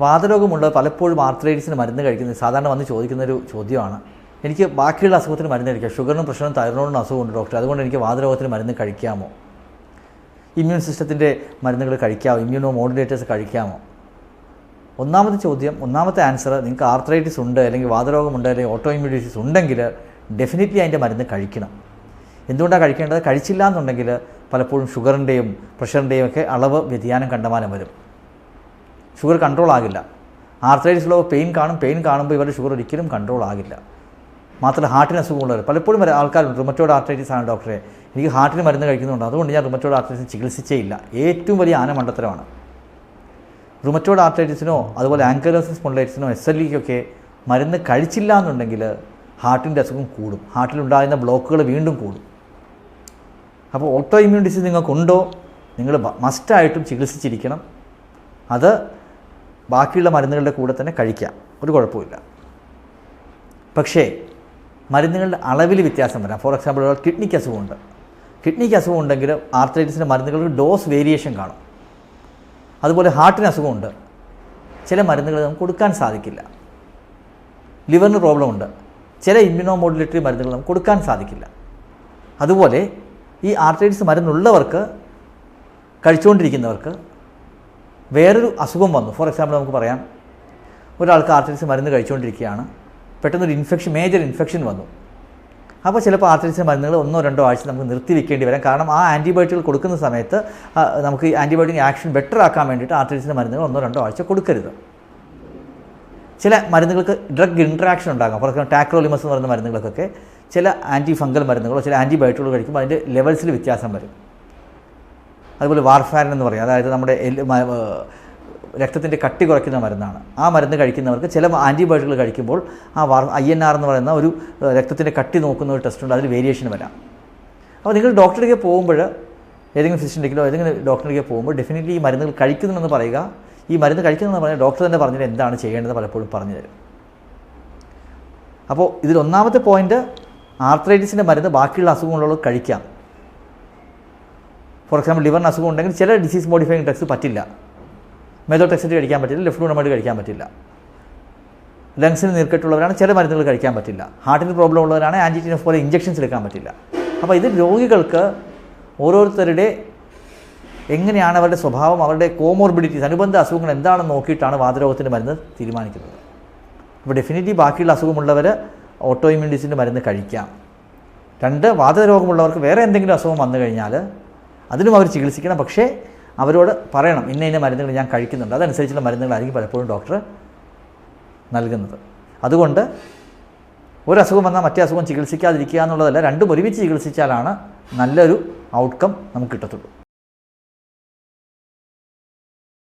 വാതരോഗമുള്ള പലപ്പോഴും ആർത്രൈറ്റിസിന് മരുന്ന് കഴിക്കുന്നത് സാധാരണ വന്ന് ചോദിക്കുന്ന ഒരു ചോദ്യമാണ്. എനിക്ക് ബാക്കിയുള്ള അസുഖത്തിന് മരുന്ന് കഴിക്കാം ഷുഗറിനും പ്രഷറിനും തൈറോയിഡിനും അസുഖമുണ്ട് ഡോക്ടർ. അതുകൊണ്ട് എനിക്ക് വാതരോഗത്തിന് മരുന്ന് കഴിക്കാമോ? ഇമ്മ്യൂൺ സിസ്റ്റത്തിന്റെ മരുന്നുകൾ കഴിക്കാമോ? Immuno modulators കഴിക്കാമോ? ഒന്നാമത്തെ ചോദ്യം ഒന്നാമത്തെ ആൻസർ നിങ്ങൾക്ക് ആർത്രൈറ്റിസ് ഉണ്ട് അല്ലെങ്കിൽ വാതരോഗമുണ്ട് അല്ലെങ്കിൽ ഓട്ടോ ഇമ്മ്യൂൺ ഡിസീസ് ഉണ്ടെങ്കിൽ ഡെഫിനറ്റ്ലി അതിന്റെ മരുന്ന് കഴിക്കണം. എന്തുകൊണ്ടാണ് കഴിക്കേണ്ടത്? കഴിച്ചില്ല എന്നുണ്ടെങ്കിൽ പലപ്പോഴും ഷുഗറിന്റെയും പ്രഷറിന്റെയും ഒക്കെ അളവ് വ്യതിയാനം കണ്ടമാനം വരും. ഷുഗർ കൺട്രോൾ ആകില്ല. ആർത്രൈറ്റിസ് ഉള്ള പെയിൻ കാണും പെയിൻ കാണുമ്പോൾ ഇവരുടെ ഷുഗർ ഒരിക്കലും കൺട്രോൾ ആകില്ല. മാത്രമല്ല ഹാർട്ടിന് അസുഖമുള്ളവർ പലപ്പോഴും വരെ ആൾക്കാരുണ്ട് റുമറ്റോഡ് ആർത്രൈറ്റിസ് ആണ് ഡോക്ടറെ എനിക്ക് ഹാർട്ടിന് മരുന്ന് കഴിക്കുന്നുണ്ട്. അതുകൊണ്ട് ഞാൻ റുമറ്റോഡ് ആർത്രൈറ്റിസ് ചികിത്സിച്ചേ ഇല്ല. ഏറ്റവും വലിയ ആനമണ്ടത്തരമാണ് റുമറ്റോഡ് ആർത്രൈറ്റിസിനോ അതുപോലെ ആങ്കലോസിസ് സ്പോണ്ടൈറ്റിസിനോ എസ് എൽ ഇക്കൊക്കെ മരുന്ന് കഴിച്ചില്ല എന്നുണ്ടെങ്കിൽ ഹാർട്ടിന്റെ അസുഖം കൂടും. ഹാർട്ടിലുണ്ടാകുന്ന ബ്ലോക്കുകൾ വീണ്ടും കൂടും. അപ്പോൾ ഓട്ടോ ഇമ്മ്യൂൺ ഡിസീസ് നിങ്ങൾക്കുണ്ടോ? നിങ്ങൾ മസ്റ്റായിട്ടും ചികിത്സിച്ചിരിക്കണം. അത് ബാക്കിയുള്ള മരുന്നുകളുടെ കൂടെ തന്നെ കഴിക്കാം. ഒരു കുഴപ്പമില്ല പക്ഷേ മരുന്നുകളുടെ അളവിൽ വ്യത്യാസം വരാം. ഫോർ എക്സാമ്പിൾ ഒരാൾ കിഡ്നിക്ക് അസുഖമുണ്ട്. കിഡ്നിക്ക് അസുഖം ഉണ്ടെങ്കിൽ ആർത്രൈറ്റിസിന്റെ മരുന്നുകൾക്ക് ഡോസ് വേരിയേഷൻ കാണും. അതുപോലെ ഹാർട്ടിന് അസുഖമുണ്ട്. ചില മരുന്നുകൾ നമുക്ക് കൊടുക്കാൻ സാധിക്കില്ല. ലിവറിന് പ്രോബ്ലം ഉണ്ട് ചില ഇമ്മ്യൂണോ മോഡുലേറ്ററി മരുന്നുകൾ നമുക്ക് കൊടുക്കാൻ സാധിക്കില്ല. അതുപോലെ ഈ ആർത്രൈറ്റിസ് മരുന്നുള്ളവർക്ക് കഴിച്ചുകൊണ്ടിരിക്കുന്നവർക്ക് വേറൊരു അസുഖം വന്നു. ഫോർ എക്സാമ്പിൾ നമുക്ക് പറയാം. ഒരാൾക്ക് ആർത്രൈറ്റിസ് മരുന്ന് കഴിച്ചുകൊണ്ടിരിക്കുകയാണ്. പെട്ടെന്നൊരു ഇൻഫെക്ഷൻ മേജർ ഇൻഫെക്ഷൻ വന്നു. അപ്പോൾ ചിലപ്പോൾ ആർത്രൈറ്റിസ് മരുന്നുകൾ ഒന്നോ രണ്ടോ ആഴ്ച നമുക്ക് നിർത്തി വെക്കേണ്ടി വരാം. കാരണം ആ ആന്റിബയോട്ടിക്കുകൾ കൊടുക്കുന്ന സമയത്ത് നമുക്ക് ആന്റിബയോട്ടിക് ആക്ഷൻ ബെറ്റർ ആക്കാൻ വേണ്ടിയിട്ട് ആർത്രൈറ്റിസിന്റെ മരുന്നുകൾ ഒന്നോ രണ്ടോ ആഴ്ച കൊടുക്കരുത്. ചില മരുന്നുകൾക്ക് ഡ്രഗ് ഇൻട്രാക്ഷൻ ഉണ്ടാകാം. ഫോർ എക്സാമ്പിൾ ടാക്രോലിമസ് എന്ന് പറയുന്ന മരുന്നുകൾക്കൊക്കെ ചില ആന്റി ഫംഗൽ മരുന്നുകളോ ചില ആന്റിബയോട്ടിക്കുകൾ കഴിക്കുമ്പോൾ അതിന്റെ ലെവൽസിൽ വ്യത്യാസം വരും. അതുപോലെ വാർഫാരിൻ എന്ന് പറയും. അതായത് നമ്മുടെ രക്തത്തിന്റെ കട്ടി കുറയ്ക്കുന്ന മരുന്നാണ്. ആ മരുന്ന് കഴിക്കുന്നവർക്ക് ചില ആന്റിബയോട്ടിക്കുകൾ കഴിക്കുമ്പോൾ ആ വാർ ഐ എൻ ആർ എന്ന് പറയുന്ന ഒരു രക്തത്തിന്റെ കട്ടി നോക്കുന്ന ഒരു ടെസ്റ്റ് ഉണ്ട്. അതിൽ വേരിയേഷൻ വരാം. അപ്പോൾ നിങ്ങൾ ഡോക്ടറിലേക്ക് പോകുമ്പോൾ ഏതെങ്കിലും ഫിസിഷ്യന്റെക്കിലോ ഏതെങ്കിലും ഡോക്ടറിലേക്ക് പോകുമ്പോൾ ഡെഫിനറ്റ്ലി ഈ മരുന്നുകൾ കഴിക്കുന്നുണ്ടെന്ന് പറയുക. ഈ മരുന്ന് കഴിക്കുന്നതെന്ന് പറഞ്ഞാൽ ഡോക്ടർ തന്നെ പറഞ്ഞിട്ട് എന്താണ് ചെയ്യേണ്ടത് പലപ്പോഴും പറഞ്ഞു തരും. അപ്പോൾ ഇതിൽ ഒന്നാമത്തെ പോയിന്റ് ആർത്രൈറ്റിസിന്റെ മരുന്ന് ബാക്കിയുള്ള അസുഖങ്ങളുള്ളവർ കഴിക്കാം. ഫോർ എക്സാമ്പിൾ ലിവറിന് അസുഖം ഉണ്ടെങ്കിൽ ചില ഡിസീസ് മോഡിഫൈങ് ഡ്രഗ്സ് പറ്റില്ല. മെതോടെക്സറ്റ് കഴിക്കാൻ പറ്റില്ല ലെഫ്റ്റ് കഴിക്കാൻ പറ്റില്ല. ലങ്സിന് നീർക്കെട്ടുള്ളവരാണ് ചില മരുന്നുകൾ കഴിക്കാൻ പറ്റില്ല. ഹാർട്ടിന് പ്രോബ്ലം ഉള്ളവരാണ് ആന്റിറ്റിനഫ് പോലെ ഇഞ്ചക്ഷൻസ് എടുക്കാൻ പറ്റില്ല. അപ്പോൾ ഇത് രോഗികൾക്ക് ഓരോരുത്തരുടെ എങ്ങനെയാണ് അവരുടെ സ്വഭാവം അവരുടെ കോമോർബിഡിറ്റീസ് അനുബന്ധ അസുഖങ്ങൾ എന്താണെന്ന് നോക്കിയിട്ടാണ് വാതരോഗത്തിന്റെ മരുന്ന് തീരുമാനിക്കുന്നത്. അപ്പോൾ ഡെഫിനറ്റ്ലി ബാക്കിയുള്ള അസുഖമുള്ളവർ ഓട്ടോ ഇമ്മ്യൂണിറ്റീസിന്റെ മരുന്ന് കഴിക്കാം. രണ്ട് വാതരോഗമുള്ളവർക്ക് വേറെ എന്തെങ്കിലും അസുഖം വന്നു കഴിഞ്ഞാൽ അതിനും അവർ ചികിത്സിക്കണം. പക്ഷേ അവരോട് പറയണം ഇന്ന ഇന്ന മരുന്നുകൾ ഞാൻ കഴിക്കുന്നുണ്ട്. അതനുസരിച്ചുള്ള മരുന്നുകളായിരിക്കും പലപ്പോഴും ഡോക്ടർ നൽകുന്നത്. അതുകൊണ്ട് ഒരു അസുഖം വന്നാൽ മറ്റേ അസുഖം ചികിത്സിക്കാതിരിക്കുക എന്നുള്ളതല്ല രണ്ടും ഒരുമിച്ച് ചികിത്സിച്ചാലാണ് നല്ലൊരു ഔട്ട്കം നമുക്ക് കിട്ടത്തുള്ളൂ.